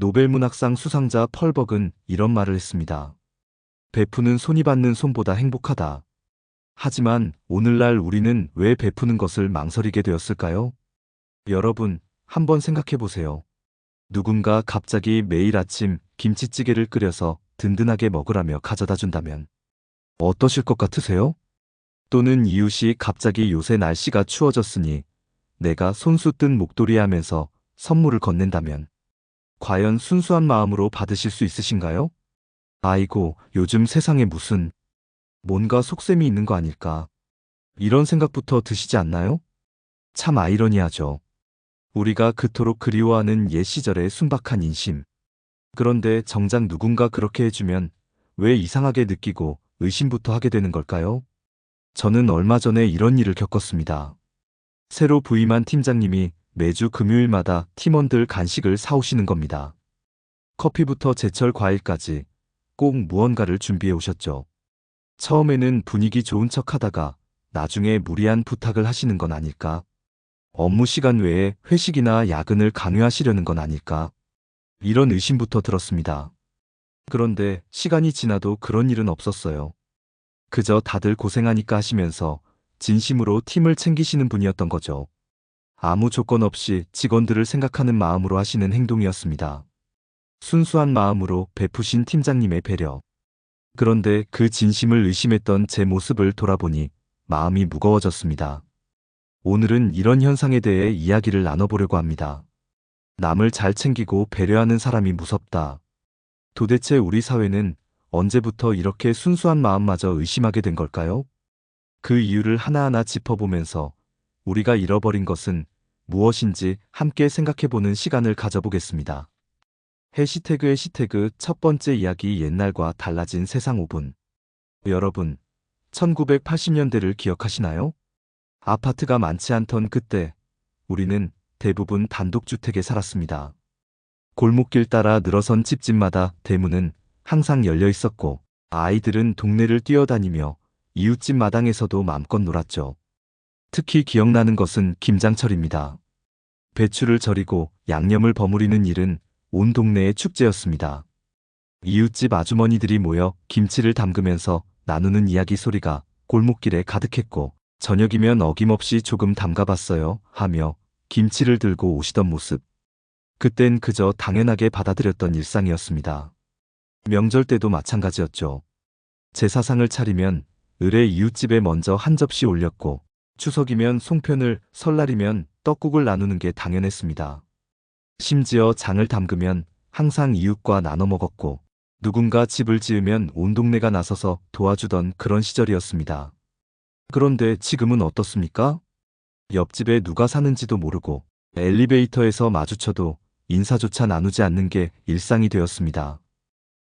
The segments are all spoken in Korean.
노벨문학상 수상자 펄벅은 이런 말을 했습니다. 베푸는 손이 받는 손보다 행복하다. 하지만 오늘날 우리는 왜 베푸는 것을 망설이게 되었을까요? 여러분, 한번 생각해 보세요. 누군가 갑자기 매일 아침 김치찌개를 끓여서 든든하게 먹으라며 가져다 준다면 어떠실 것 같으세요? 또는 이웃이 갑자기 요새 날씨가 추워졌으니 내가 손수 뜬 목도리 하면서 선물을 건넨다면 과연 순수한 마음으로 받으실 수 있으신가요? 아이고, 요즘 세상에 무슨 뭔가 속셈이 있는 거 아닐까. 이런 생각부터 드시지 않나요? 참 아이러니하죠. 우리가 그토록 그리워하는 옛 시절의 순박한 인심. 그런데 정작 누군가 그렇게 해주면 왜 이상하게 느끼고 의심부터 하게 되는 걸까요? 저는 얼마 전에 이런 일을 겪었습니다. 새로 부임한 팀장님이 매주 금요일마다 팀원들 간식을 사오시는 겁니다. 커피부터 제철 과일까지 꼭 무언가를 준비해 오셨죠. 처음에는 분위기 좋은 척 하다가 나중에 무리한 부탁을 하시는 건 아닐까? 업무 시간 외에 회식이나 야근을 강요하시려는 건 아닐까? 이런 의심부터 들었습니다. 그런데 시간이 지나도 그런 일은 없었어요. 그저 다들 고생하니까 하시면서 진심으로 팀을 챙기시는 분이었던 거죠. 아무 조건 없이 직원들을 생각하는 마음으로 하시는 행동이었습니다. 순수한 마음으로 베푸신 팀장님의 배려. 그런데 그 진심을 의심했던 제 모습을 돌아보니 마음이 무거워졌습니다. 오늘은 이런 현상에 대해 이야기를 나눠보려고 합니다. 남을 잘 챙기고 배려하는 사람이 무섭다. 도대체 우리 사회는 언제부터 이렇게 순수한 마음마저 의심하게 된 걸까요? 그 이유를 하나하나 짚어보면서 우리가 잃어버린 것은 무엇인지 함께 생각해보는 시간을 가져보겠습니다. 해시태그 해시태그 첫 번째 이야기 옛날과 달라진 세상 5분. 여러분, 1980년대를 기억하시나요? 아파트가 많지 않던 그때 우리는 대부분 단독주택에 살았습니다. 골목길 따라 늘어선 집집마다 대문은 항상 열려 있었고 아이들은 동네를 뛰어다니며 이웃집 마당에서도 마음껏 놀았죠. 특히 기억나는 것은 김장철입니다. 배추를 절이고 양념을 버무리는 일은 온 동네의 축제였습니다. 이웃집 아주머니들이 모여 김치를 담그면서 나누는 이야기 소리가 골목길에 가득했고 저녁이면 어김없이 조금 담가봤어요 하며 김치를 들고 오시던 모습. 그땐 그저 당연하게 받아들였던 일상이었습니다. 명절 때도 마찬가지였죠. 제사상을 차리면 을의 이웃집에 먼저 한 접시 올렸고 추석이면 송편을 설날이면 떡국을 나누는 게 당연했습니다. 심지어 장을 담그면 항상 이웃과 나눠 먹었고 누군가 집을 지으면 온 동네가 나서서 도와주던 그런 시절이었습니다. 그런데 지금은 어떻습니까? 옆집에 누가 사는지도 모르고 엘리베이터에서 마주쳐도 인사조차 나누지 않는 게 일상이 되었습니다.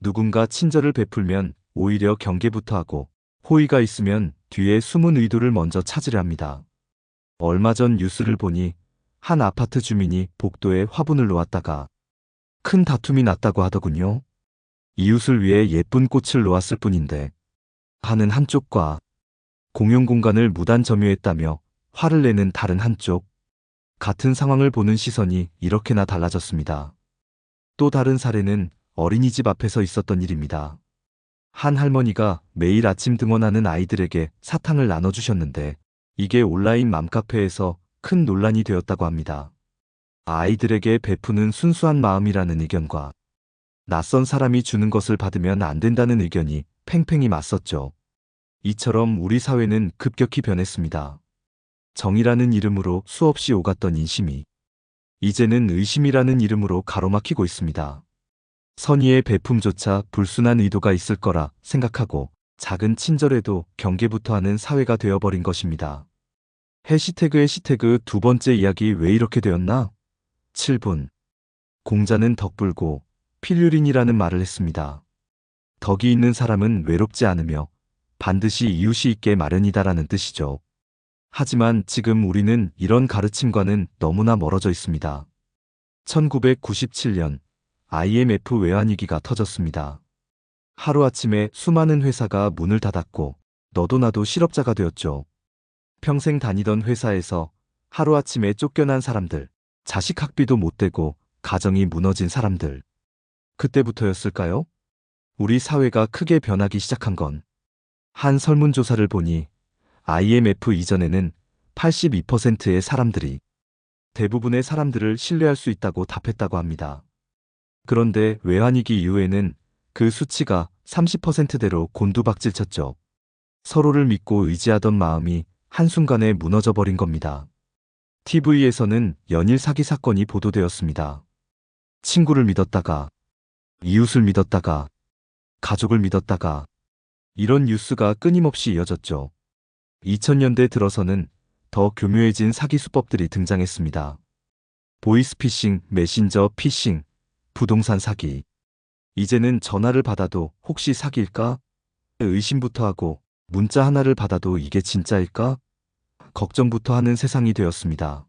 누군가 친절을 베풀면 오히려 경계부터 하고 호의가 있으면 뒤에 숨은 의도를 먼저 찾으려 합니다. 얼마 전 뉴스를 보니 한 아파트 주민이 복도에 화분을 놓았다가 큰 다툼이 났다고 하더군요. 이웃을 위해 예쁜 꽃을 놓았을 뿐인데 하는 한쪽과 공용 공간을 무단 점유했다며 화를 내는 다른 한쪽. 같은 상황을 보는 시선이 이렇게나 달라졌습니다. 또 다른 사례는 어린이집 앞에서 있었던 일입니다. 한 할머니가 매일 아침 등원하는 아이들에게 사탕을 나눠주셨는데 이게 온라인 맘카페에서 큰 논란이 되었다고 합니다. 아이들에게 베푸는 순수한 마음이라는 의견과 낯선 사람이 주는 것을 받으면 안 된다는 의견이 팽팽히 맞섰죠. 이처럼 우리 사회는 급격히 변했습니다. 정의라는 이름으로 수없이 오갔던 인심이 이제는 의심이라는 이름으로 가로막히고 있습니다. 선의의 베품조차 불순한 의도가 있을 거라 생각하고 작은 친절에도 경계부터 하는 사회가 되어버린 것입니다. 해시태그 해시태그 두 번째 이야기 왜 이렇게 되었나? 7분. 공자는 덕불고 필유린이라는 말을 했습니다. 덕이 있는 사람은 외롭지 않으며 반드시 이웃이 있게 마련이다라는 뜻이죠. 하지만 지금 우리는 이런 가르침과는 너무나 멀어져 있습니다. 1997년 IMF 외환위기가 터졌습니다. 하루아침에 수많은 회사가 문을 닫았고 너도 나도 실업자가 되었죠. 평생 다니던 회사에서 하루아침에 쫓겨난 사람들, 자식 학비도 못 대고 가정이 무너진 사람들, 그때부터였을까요? 우리 사회가 크게 변하기 시작한 건 한 설문조사를 보니 IMF 이전에는 82%의 사람들이 대부분의 사람들을 신뢰할 수 있다고 답했다고 합니다. 그런데 외환위기 이후에는 그 수치가 30%대로 곤두박질 쳤죠. 서로를 믿고 의지하던 마음이 한순간에 무너져 버린 겁니다. TV에서는 연일 사기 사건이 보도되었습니다. 친구를 믿었다가, 이웃을 믿었다가, 가족을 믿었다가, 이런 뉴스가 끊임없이 이어졌죠. 2000년대 들어서는 더 교묘해진 사기 수법들이 등장했습니다. 보이스피싱, 메신저 피싱, 부동산 사기. 이제는 전화를 받아도 혹시 사기일까? 의심부터 하고 문자 하나를 받아도 이게 진짜일까? 걱정부터 하는 세상이 되었습니다.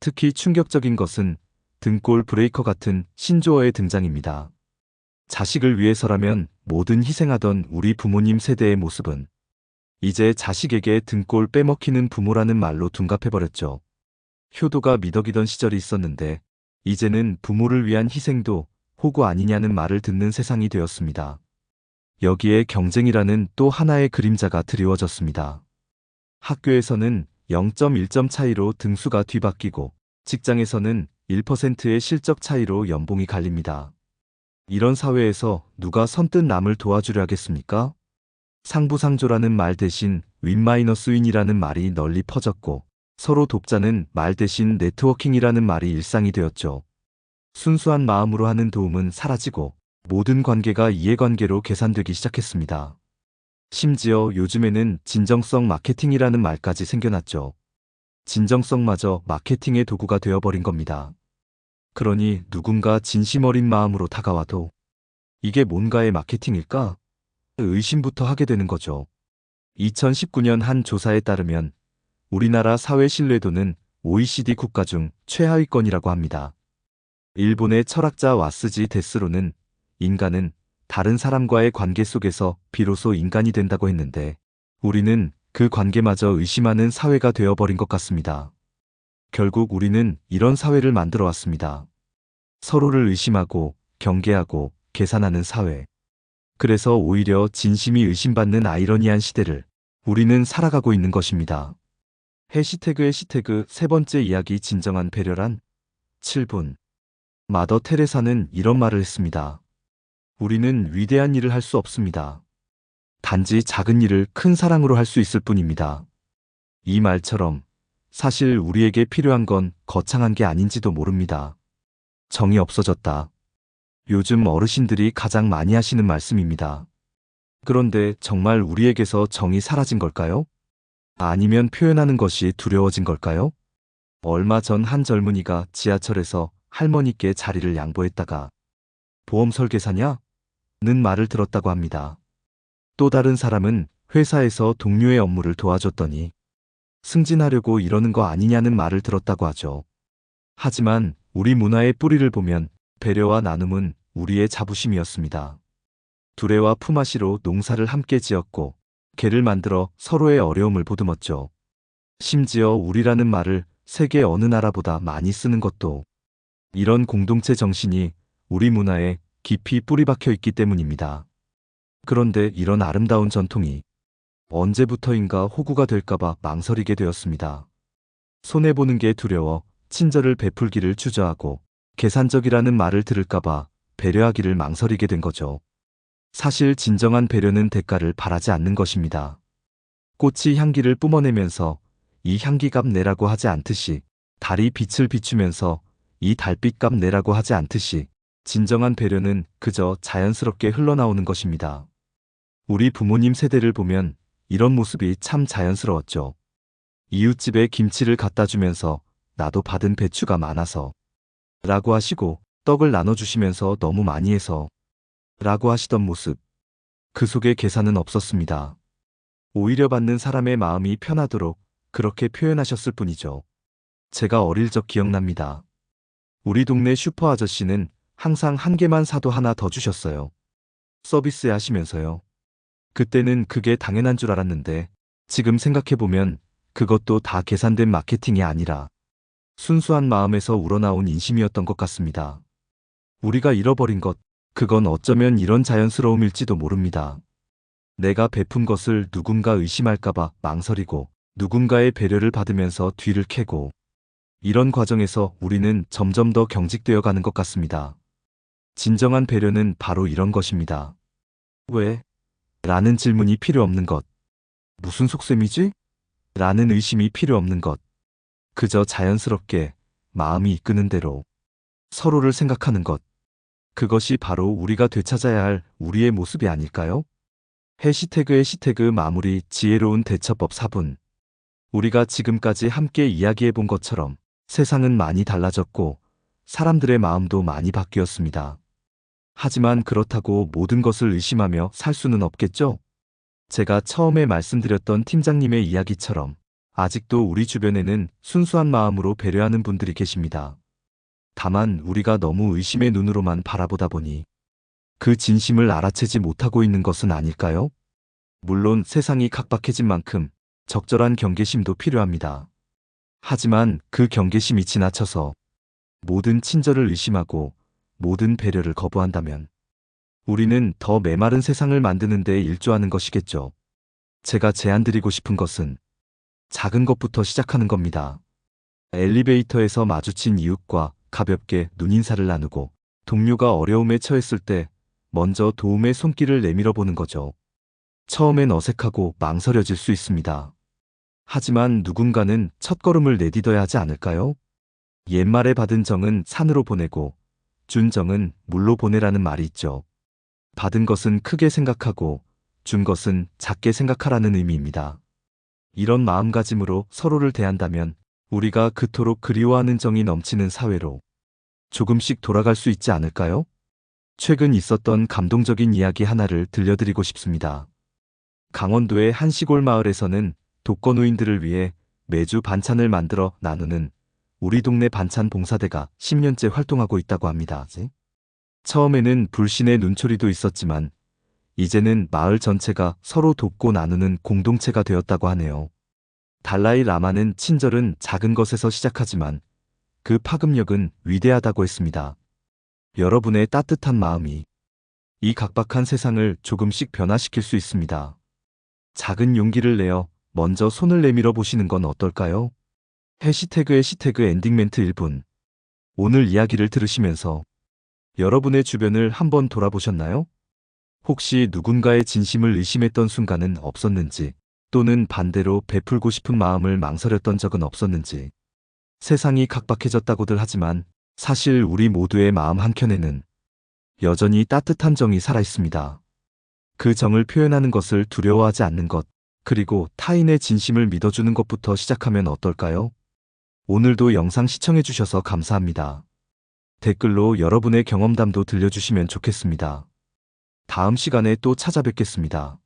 특히 충격적인 것은 등골 브레이커 같은 신조어의 등장입니다. 자식을 위해서라면 뭐든 희생하던 우리 부모님 세대의 모습은 이제 자식에게 등골 빼먹히는 부모라는 말로 둔갑해버렸죠. 효도가 미덕이던 시절이 있었는데 이제는 부모를 위한 희생도 호구 아니냐는 말을 듣는 세상이 되었습니다. 여기에 경쟁이라는 또 하나의 그림자가 드리워졌습니다. 학교에서는 0.1점 차이로 등수가 뒤바뀌고 직장에서는 1%의 실적 차이로 연봉이 갈립니다. 이런 사회에서 누가 선뜻 남을 도와주려 하겠습니까? 상부상조라는 말 대신 윈마이너스윈이라는 말이 널리 퍼졌고 서로 돕자는 말 대신 네트워킹이라는 말이 일상이 되었죠. 순수한 마음으로 하는 도움은 사라지고 모든 관계가 이해관계로 계산되기 시작했습니다. 심지어 요즘에는 진정성 마케팅이라는 말까지 생겨났죠. 진정성마저 마케팅의 도구가 되어버린 겁니다. 그러니 누군가 진심 어린 마음으로 다가와도 이게 뭔가의 마케팅일까? 의심부터 하게 되는 거죠. 2019년 한 조사에 따르면 우리나라 사회 신뢰도는 OECD 국가 중 최하위권이라고 합니다. 일본의 철학자 와스지 데스로는 인간은 다른 사람과의 관계 속에서 비로소 인간이 된다고 했는데 우리는 그 관계마저 의심하는 사회가 되어버린 것 같습니다. 결국 우리는 이런 사회를 만들어 왔습니다. 서로를 의심하고 경계하고 계산하는 사회. 그래서 오히려 진심이 의심받는 아이러니한 시대를 우리는 살아가고 있는 것입니다. 해시태그의 시태그 세 번째 이야기 진정한 배려란 7분. 마더 테레사는 이런 말을 했습니다. 우리는 위대한 일을 할 수 없습니다. 단지 작은 일을 큰 사랑으로 할 수 있을 뿐입니다. 이 말처럼 사실 우리에게 필요한 건 거창한 게 아닌지도 모릅니다. 정이 없어졌다. 요즘 어르신들이 가장 많이 하시는 말씀입니다. 그런데 정말 우리에게서 정이 사라진 걸까요? 아니면 표현하는 것이 두려워진 걸까요? 얼마 전 한 젊은이가 지하철에서 할머니께 자리를 양보했다가 보험 설계사냐? 는 말을 들었다고 합니다. 또 다른 사람은 회사에서 동료의 업무를 도와줬더니 승진하려고 이러는 거 아니냐는 말을 들었다고 하죠. 하지만 우리 문화의 뿌리를 보면 배려와 나눔은 우리의 자부심이었습니다. 두레와 품앗이로 농사를 함께 지었고 개를 만들어 서로의 어려움을 보듬었죠. 심지어 우리라는 말을 세계 어느 나라보다 많이 쓰는 것도 이런 공동체 정신이 우리 문화에 깊이 뿌리 박혀 있기 때문입니다. 그런데 이런 아름다운 전통이 언제부터인가 호구가 될까봐 망설이게 되었습니다. 손해보는 게 두려워 친절을 베풀기를 주저하고 계산적이라는 말을 들을까봐 배려하기를 망설이게 된 거죠. 사실 진정한 배려는 대가를 바라지 않는 것입니다. 꽃이 향기를 뿜어내면서 이 향기값 내라고 하지 않듯이 달이 빛을 비추면서 이 달빛값 내라고 하지 않듯이 진정한 배려는 그저 자연스럽게 흘러나오는 것입니다. 우리 부모님 세대를 보면 이런 모습이 참 자연스러웠죠. 이웃집에 김치를 갖다 주면서 나도 받은 배추가 많아서 라고 하시고 떡을 나눠주시면서 너무 많이 해서 라고 하시던 모습. 그 속에 계산은 없었습니다. 오히려 받는 사람의 마음이 편하도록 그렇게 표현하셨을 뿐이죠. 제가 어릴 적 기억납니다. 우리 동네 슈퍼 아저씨는 항상 한 개만 사도 하나 더 주셨어요. 서비스 하시면서요. 그때는 그게 당연한 줄 알았는데 지금 생각해보면 그것도 다 계산된 마케팅이 아니라 순수한 마음에서 우러나온 인심이었던 것 같습니다. 우리가 잃어버린 것, 그건 어쩌면 이런 자연스러움일지도 모릅니다. 내가 베푼 것을 누군가 의심할까봐 망설이고 누군가의 배려를 받으면서 뒤를 캐고 이런 과정에서 우리는 점점 더 경직되어 가는 것 같습니다. 진정한 배려는 바로 이런 것입니다. 왜? 라는 질문이 필요 없는 것. 무슨 속셈이지? 라는 의심이 필요 없는 것. 그저 자연스럽게 마음이 이끄는 대로 서로를 생각하는 것. 그것이 바로 우리가 되찾아야 할 우리의 모습이 아닐까요? 해시태그 해시태그 마무리 지혜로운 대처법 4분. 우리가 지금까지 함께 이야기해 본 것처럼 세상은 많이 달라졌고 사람들의 마음도 많이 바뀌었습니다. 하지만 그렇다고 모든 것을 의심하며 살 수는 없겠죠? 제가 처음에 말씀드렸던 팀장님의 이야기처럼 아직도 우리 주변에는 순수한 마음으로 배려하는 분들이 계십니다. 다만 우리가 너무 의심의 눈으로만 바라보다 보니 그 진심을 알아채지 못하고 있는 것은 아닐까요? 물론 세상이 각박해진 만큼 적절한 경계심도 필요합니다. 하지만 그 경계심이 지나쳐서 모든 친절을 의심하고 모든 배려를 거부한다면 우리는 더 메마른 세상을 만드는 데 일조하는 것이겠죠. 제가 제안드리고 싶은 것은 작은 것부터 시작하는 겁니다. 엘리베이터에서 마주친 이웃과 가볍게 눈인사를 나누고 동료가 어려움에 처했을 때 먼저 도움의 손길을 내밀어 보는 거죠. 처음엔 어색하고 망설여질 수 있습니다. 하지만 누군가는 첫걸음을 내딛어야 하지 않을까요? 옛말에 받은 정은 산으로 보내고 준 정은 물로 보내라는 말이 있죠. 받은 것은 크게 생각하고 준 것은 작게 생각하라는 의미입니다. 이런 마음가짐으로 서로를 대한다면 우리가 그토록 그리워하는 정이 넘치는 사회로 조금씩 돌아갈 수 있지 않을까요? 최근 있었던 감동적인 이야기 하나를 들려드리고 싶습니다. 강원도의 한 시골 마을에서는 독거노인들을 위해 매주 반찬을 만들어 나누는 우리 동네 반찬 봉사대가 10년째 활동하고 있다고 합니다. 처음에는 불신의 눈초리도 있었지만 이제는 마을 전체가 서로 돕고 나누는 공동체가 되었다고 하네요. 달라이 라마는 친절은 작은 것에서 시작하지만 그 파급력은 위대하다고 했습니다. 여러분의 따뜻한 마음이 이 각박한 세상을 조금씩 변화시킬 수 있습니다. 작은 용기를 내어 먼저 손을 내밀어 보시는 건 어떨까요? 해시태그 해시태그 엔딩 멘트 1분. 오늘 이야기를 들으시면서 여러분의 주변을 한번 돌아보셨나요? 혹시 누군가의 진심을 의심했던 순간은 없었는지, 또는 반대로 베풀고 싶은 마음을 망설였던 적은 없었는지, 세상이 각박해졌다고들 하지만 사실 우리 모두의 마음 한켠에는 여전히 따뜻한 정이 살아있습니다. 그 정을 표현하는 것을 두려워하지 않는 것, 그리고 타인의 진심을 믿어주는 것부터 시작하면 어떨까요? 오늘도 영상 시청해주셔서 감사합니다. 댓글로 여러분의 경험담도 들려주시면 좋겠습니다. 다음 시간에 또 찾아뵙겠습니다.